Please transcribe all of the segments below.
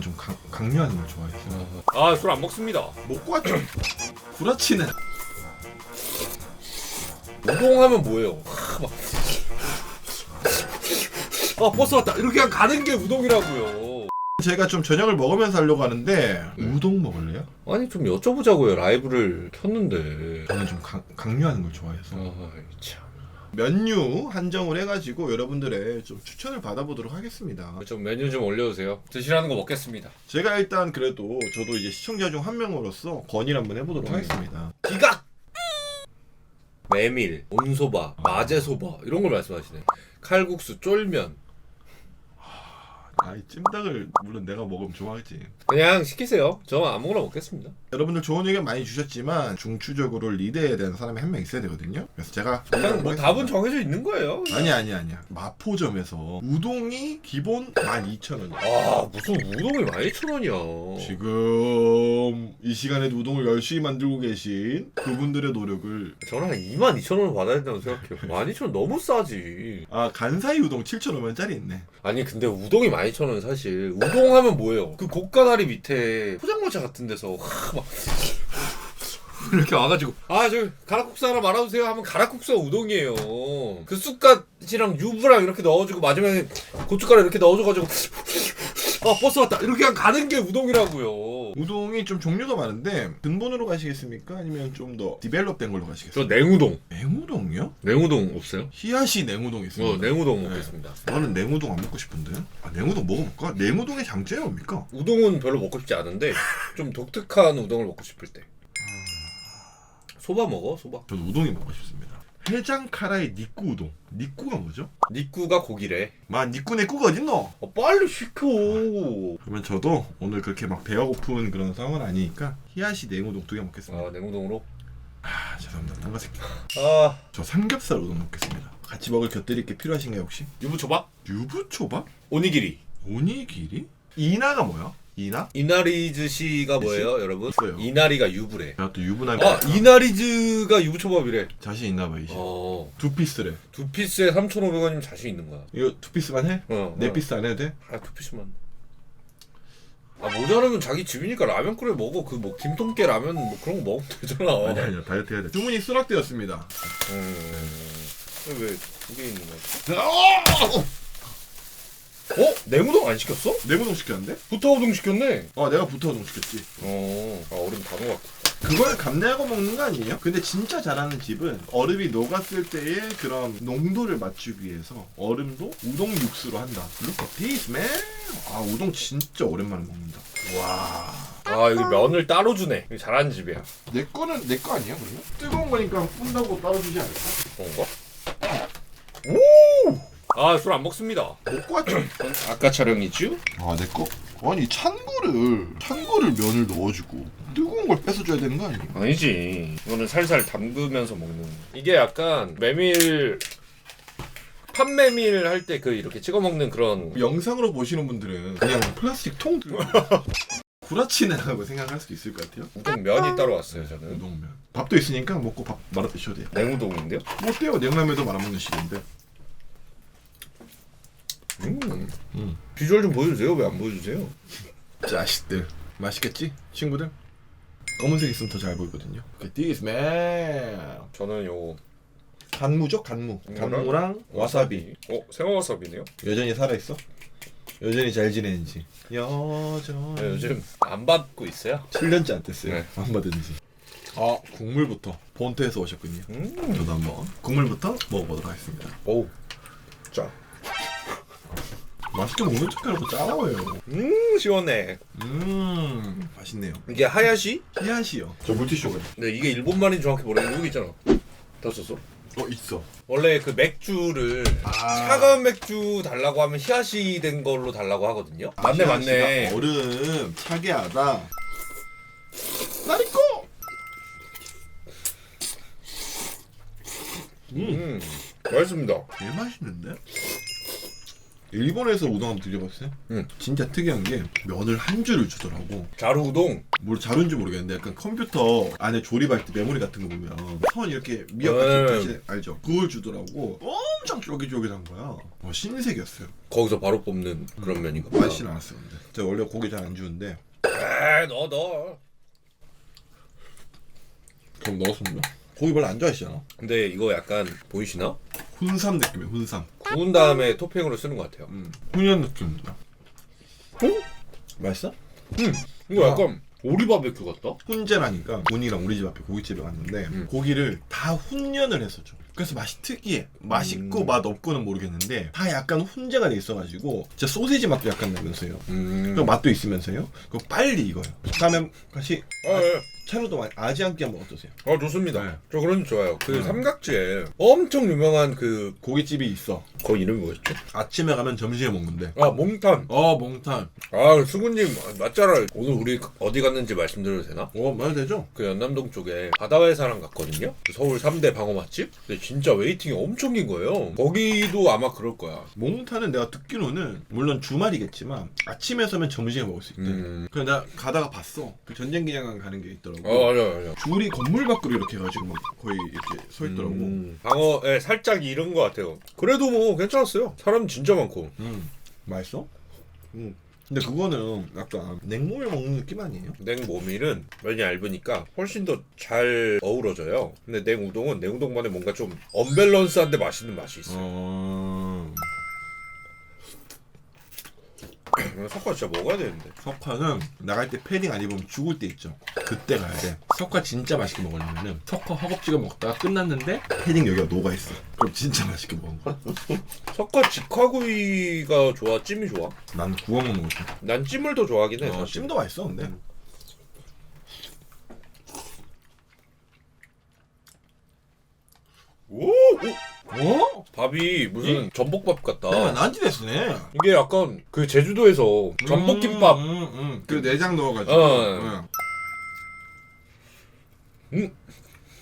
저는 좀 강, 강요하는 걸 좋아해서 아 술 안 먹습니다. 먹고 왔죠. 구라치는 우동하면 뭐예요? 하, 막. 아 버스 왔다. 이렇게 그냥 가는 게 우동이라고요. 제가 좀 저녁을 먹으면서 하려고 하는데 네. 우동 먹을래요? 아니 좀 여쭤보자고요. 라이브를 켰는데. 저는 좀 강, 강요하는 걸 좋아해서 아 참. 메뉴 한정을 해가지고 여러분들의 좀 추천을 받아보도록 하겠습니다. 좀 메뉴 좀 올려주세요. 드시라는 거 먹겠습니다. 제가 일단 그래도 저도 이제 시청자 중 한 명으로서 건의를 한번 해보도록 음. 하겠습니다. 기각. 메밀, 온소바, 마제소바 이런 걸 말씀하시네. 칼국수, 쫄면. 아, 이 찜닭을 물론 내가 먹으면 좋아하지. 그냥 시키세요. 저 아무거나 먹겠습니다. 여러분들 좋은 의견 많이 주셨지만 중추적으로 리드해야 되는 사람이 한 명 있어야 되거든요. 그래서 제가 그냥 뭐 답은 정해져 있는 거예요. 아니 아니 아니야. 마포점에서 우동이 기본 12,000원이야. 아 무슨 우동이 12,000원이야. 지금 이 시간에도 우동을 열심히 만들고 계신 그분들의 노력을 저는 한 22,000원을 받아야 된다고 생각해요. 12,000원 너무 싸지. 아 간사이 우동 7,500원짜리 있네. 아니 근데 우동이 12,000원 사실. 우동 하면 뭐예요? 그 고가 다리 밑에 포장마차 같은 데서 하, 막 이렇게 와가지고 아저 가락국수 하나 말아주세요 하면 가락국수가 우동이에요. 그 쑥갓이랑 유부랑 이렇게 넣어주고 마지막에 고춧가루 이렇게 넣어줘가지고 아 버스 왔다 이렇게 가는 게 우동이라고요. 우동이 좀 종류가 많은데 근본으로 가시겠습니까? 아니면 좀 더 디벨롭된 걸로 저 가시겠습니까? 냉우동. 냉우동이요? 냉우동 없어요? 히야시 냉우동 있습니다. 어 냉우동 네. 먹겠습니다. 나는 냉우동 안 먹고 싶은데. 아 냉우동 먹어볼까? 냉우동의 장점이 뭡니까? 우동은 별로 먹고 싶지 않은데 좀 독특한 우동을 먹고 싶을 때. 소바 먹어 소바. 저는 우동이 먹고 싶습니다. 해장 카라의 니꾸 우동. 니꾸가 뭐죠? 니꾸가 고기래. 마 니꾸 내 꾸가 어딨노? 아, 빨리 시켜. 그러면 저도 오늘 그렇게 막 배가 고픈 그런 상황은 아니니까 히야시 냉우동 두 개 먹겠습니다. 아 냉우동으로. 아 죄송합니다. 딴거 새끼. 아 저 삼겹살 우동 먹겠습니다. 같이 먹을 곁들일 게 필요하신가요 혹시? 유부초밥. 유부초밥? 오니기리. 오니기리? 이나가 뭐야? 이나? 이나리즈시가 뭐예요 여러분? 있어요. 이나리가 유부래. 제가 또 유부남이 아 이나리즈가 유부초밥이래. 자신 있나 봐 이제. 어. 두 피스래. 두 피스에 3,500원이면 자신 있는 거야. 이거 두 피스만 해? 어. 네 어. 피스 안 해도 돼? 아, 두 피스만. 아, 모자라면 자기 집이니까 라면 끓여 먹어. 그 뭐 김통깨 라면 뭐 그런 거 먹으면 되잖아. 아니 아니요 다이어트 해야 돼. 주문이 수락되었습니다. 음. 왜 두 개 있는 거야? 어? 냉우동 안 시켰어? 냉우동 시켰는데? 부타우동 시켰네. 어 내가 부터우동 시켰지. 어. 아, 얼음 다 녹았고. 그걸 감내하고 먹는 거 아니에요? 근데 진짜 잘하는 집은 얼음이 녹았을 때의 그런 농도를 맞추기 위해서 얼음도 우동 육수로 한다. Look at this man. 아 우동 진짜 오랜만에 먹는다. 와. 아, 여기 면을 따로 주네. 이거 잘하는 집이야. 내 거는 내 거 아니야 그러면? 뜨거운 거니까 푼다고 따로 주지 않을까? 그런가? 오! 아, 술 안 먹습니다. 먹고 왔죠. 아까 촬영이죠? 아 내 거? 아니 찬 거를 찬 거를 면을 넣어주고 뜨거운 걸 뺏어줘야 되는 거 아니야? 아니지. 이거는 살살 담그면서 먹는. 이게 약간 메밀 판메밀 할 때 그 이렇게 찍어 먹는 그런 영상으로 보시는 분들은 그냥 플라스틱 통 들고 구라치네라고 생각할 수도 있을 것 같아요. 우동 면이 따로 왔어요 저는. 우동면. 밥도 있으니까 먹고 밥 말아 드셔도 돼요. 냉우동인데요? 뭐 어때요? 냉라면도 말아 먹는 식인데. 음. 음. 비주얼 좀 보여주세요. 왜 안 보여주세요? 자식들 맛있겠지? 친구들? 검은색 있으면 더 잘 보이거든요. This man. 저는 요 간무죠? 간무. 간무랑 와사비. 어 생화 와사비네요. 여전히 살아 있어? 여전히 잘 지내는지. 여전. 네, 요즘 안 받고 있어요. 7년째 안 됐어요. 네. 안 받은지. 아 국물부터 본토에서 오셨군요. 음. 저도 한번 국물부터 먹어보도록 하겠습니다. 오. 짜. 맛있게 먹는 척하고 짜워요. 음 시원해. 음 맛있네요. 이게 하야시? 히야시요. 저 물티슈가 네 이게 일본 말인지 정확히 모르겠는데 여기 있잖아. 다 썼어? 어 있어. 원래 그 맥주를 아. 차가운 맥주 달라고 하면 히야시 된 걸로 달라고 하거든요. 맞네 맞네. 얼음 차게 하다. 나리코. 음 맛있습니다. 개 맛있는데? 일본에서 우동 한번 드셔봤어요? 응. 진짜 특이한 게 면을 한 줄을 주더라고. 자루 우동. 뭘 자른지 모르겠는데 약간 컴퓨터 안에 조립할 때 메모리 같은 거 보면 선 이렇게 미역같이 네. 표시 알죠? 그걸 주더라고. 엄청 쫄깃쫄깃한 거야. 어, 신세계였어요. 거기서 바로 뽑는 그런 면인가 봐. 맛있진 않았어요. 근데 제가 원래 고기 잘 안 주는데 에이 넣어 넣어. 그럼 넣었습니다. 고기 별로 안 좋아하시잖아. 근데 이거 약간 보이시나? 훈삼 느낌이에요. 훈삼. 구운 다음에 토핑으로 쓰는 것 같아요. 음. 훈연 느낌입니다. 어? 맛있어? 음, 이거 약간 오리 바베큐 같다. 훈제라니까 본이랑 우리 집 앞에 고깃집에 갔는데 음. 고기를 다 훈연을 해서 줘. 그래서 맛이 특이해. 맛있고 음. 맛 없고는 모르겠는데 다 약간 훈제가 돼 있어가지고 진짜 소세지 맛도 약간 나면서요. 음. 그 맛도 있으면서요. 그 빨리 익어요. 다음에 같이 아, 예. 차로도 아지않게 한번 어떠세요? 아 좋습니다. 네. 저 그런 줄 좋아요. 그 음. 삼각지에 엄청 유명한 그 고깃집이 있어. 거 이름이 뭐였죠? 아침에 가면 점심에 먹는데. 아 몽탄. 어 몽탄. 아 수구님 맞잖아. 오늘 우리 어디 갔는지 말씀드려도 되나? 어 말도 되죠? 그 연남동 쪽에 바다의 사람 갔거든요. 그 서울 3대 방어 맛집. 근데 진짜 웨이팅이 엄청 긴 거예요. 거기도 아마 그럴 거야. 몽탄은 내가 듣기로는 물론 주말이겠지만 아침에 서면 점심에 먹을 수 있대. 음. 그래서 나 가다가 봤어. 그 전쟁 기념관 가는 게 있더라고. 어 맞아 맞아. 줄이 건물 밖으로 이렇게 해가지고 막 거의 이렇게 서 있더라고. 음. 음, 방어에 살짝 이른 것 같아요. 그래도 뭐 괜찮았어요. 사람 진짜 많고. 음. 맛있어? 음. 근데 그거는 약간 냉모밀 먹는 느낌 아니에요? 냉모밀은 면이 얇으니까 훨씬 더 잘 어우러져요. 근데 냉우동은 냉우동만의 뭔가 좀 언밸런스한데 맛있는 맛이 있어요. 어... 석화 진짜 먹어야 되는데. 석화는 나갈 때 패딩 안 입으면 죽을 때 있죠. 그때 가야 돼. 석화 진짜 맛있게 먹으려면은 석화 허겁지겁 먹다가 끝났는데 패딩 여기가 녹아 있어. 그럼 진짜 맛있게 먹은 거야. 석화 직화구이가 좋아? 찜이 좋아? 난 구워 먹는 거 좋아. 난 찜을 더 좋아하긴 해. 어, 사실. 찜도 맛있어 근데. 오! 오! 어? 밥이 무슨 전복밥 같다. 아, 난지 됐으네. 이게 약간 그 제주도에서 전복김밥. 음, 음, 음. 그 내장 넣어가지고. 어. 응. 음.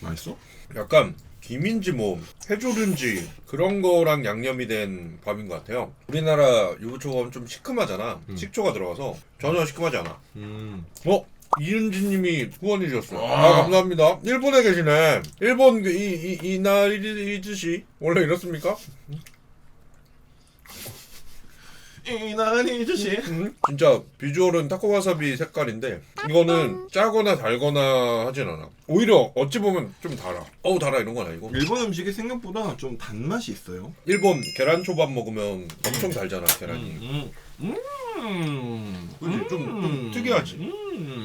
맛있어? 약간 김인지 뭐 해조류인지 그런 거랑 양념이 된 밥인 것 같아요. 우리나라 유부초밥은 좀 시큼하잖아. 음. 식초가 들어가서 전혀 시큼하지 않아. 음. 어? 이은지님이 후원해 주셨어요. 아. 아 감사합니다. 일본에 계시네. 일본 그 이 이 이나리즈시 원래 이렇습니까? 이나리 주시. 음, 진짜 비주얼은 타코와사비 색깔인데 이거는 짜거나 달거나 하진 않아. 오히려 어찌 보면 좀 달아. 어우 달아 이런 건 아니고. 일본 음식이 생각보다 좀 단맛이 있어요. 일본 계란 초밥 먹으면 엄청 달잖아 계란이. 음. 음. 그치? 좀- 좀 특이하지? 음.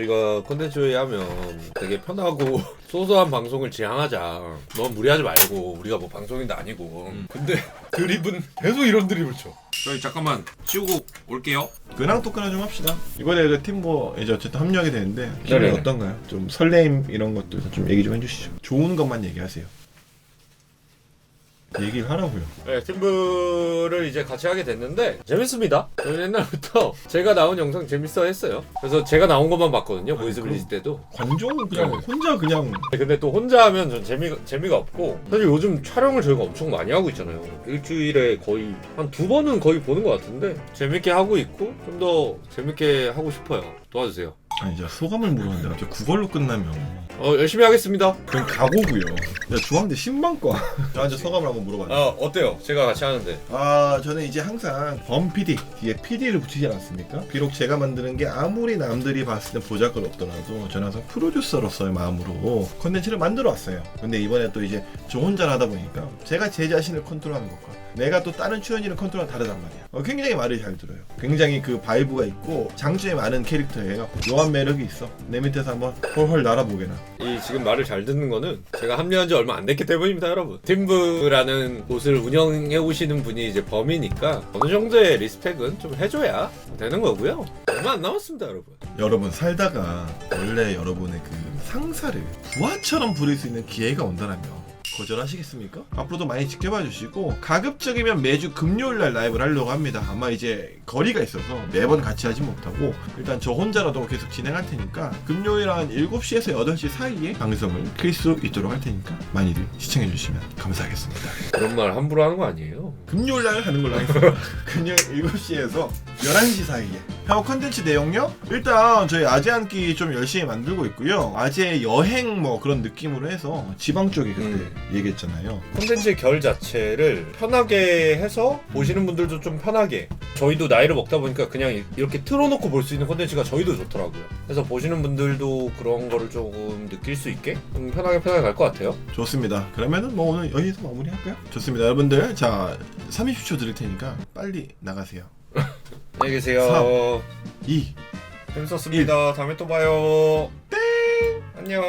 저희가 콘텐츠 회의하면 되게 편하고 소소한 방송을 지향하자. 너무 무리하지 말고 우리가 뭐 방송인도 아니고. 근데 드립은 계속 이런 드립을 쳐. 저희 잠깐만 치우고 올게요. 근황 토크나 좀 합시다. 이번에 그 팀버 이제 어쨌든 합류하게 되는데 기분이 네네. 어떤가요? 좀 설레임 이런 것도 좀 얘기 좀 해주시죠. 좋은 것만 얘기하세요. 얘기를 하라고요. 네, 팀브를 이제 같이 하게 됐는데 재밌습니다. 저는 옛날부터 제가 나온 영상 재밌어 했어요. 그래서 제가 나온 것만 봤거든요. 보이스 블리즈 때도. 관종은 그냥 네. 혼자 그냥 근데 또 혼자 하면 전 재미가 재미가 없고 사실 요즘 촬영을 저희가 엄청 많이 하고 있잖아요. 일주일에 거의 한 두 번은 거의 보는 것 같은데 재밌게 하고 있고 좀 더 재밌게 하고 싶어요. 도와주세요. 아니 이제 소감을 물었는데 갑자기 그걸로 끝나면 어 열심히 하겠습니다. 그냥 각오고요. 야 중앙대 신방과 저한테 소감을 한번 물어봐요. 아 어때요? 제가 같이 하는데 아 저는 이제 항상 범 PD 뒤에 PD를 붙이지 않았습니까? 비록 제가 만드는 게 아무리 남들이 봤을 때 보잘것 없더라도 저는 항상 프로듀서로서의 마음으로 컨텐츠를 만들어 왔어요. 근데 이번에 또 이제 저 혼자 하다 보니까 제가 제 자신을 컨트롤하는 것과 내가 또 다른 출연진을 컨트롤하는 다르단 말이야. 어, 굉장히 말을 잘 들어요. 굉장히 그 바이브가 있고 장점이 많은 캐릭터예요. 묘한 매력이 있어. 내 밑에서 한번 헐헐 날아보게나. 이 지금 말을 잘 듣는 거는 제가 합류한 지 얼마 안 됐기 때문입니다, 여러분. 팀브라는 곳을 운영해 오시는 분이 이제 범이니까 어느 정도의 리스펙은 좀 해줘야 되는 거고요. 얼마 안 남았습니다, 여러분. 여러분 살다가 원래 여러분의 그 상사를 부하처럼 부릴 수 있는 기회가 온다면 거절하시겠습니까? 앞으로도 많이 지켜봐 주시고 가급적이면 매주 금요일날 라이브를 하려고 합니다. 아마 이제 거리가 있어서 매번 같이 하지 못하고 일단 저 혼자라도 계속 진행할 테니까 금요일 한 7시에서 8시 사이에 방송을 킬 수 있도록 할 테니까 많이들 시청해 주시면 감사하겠습니다. 그런 말 함부로 하는 거 아니에요? 금요일날 하는 걸로 하겠습니다. 금요일 7시에서 11시 사이에. 하고 컨텐츠 내용요? 일단 저희 아재 한끼 좀 열심히 만들고 있고요. 아재 여행 뭐 그런 느낌으로 해서 지방 쪽에 그때 음. 얘기했잖아요. 콘텐츠의 결 자체를 편하게 해서 보시는 분들도 좀 편하게 저희도 나이를 먹다 보니까 그냥 이렇게 틀어놓고 볼 수 있는 콘텐츠가 저희도 좋더라고요 그래서 보시는 분들도 그런 거를 조금 느낄 수 있게 좀 편하게 편하게 갈 것 같아요 좋습니다. 그러면은 뭐 오늘 여기서 마무리할까요? 좋습니다. 여러분들 자 30초 드릴 테니까 빨리 나가세요. 안녕히 계세요. 2 재밌었습니다. 다음에 또 봐요. 땡! 안녕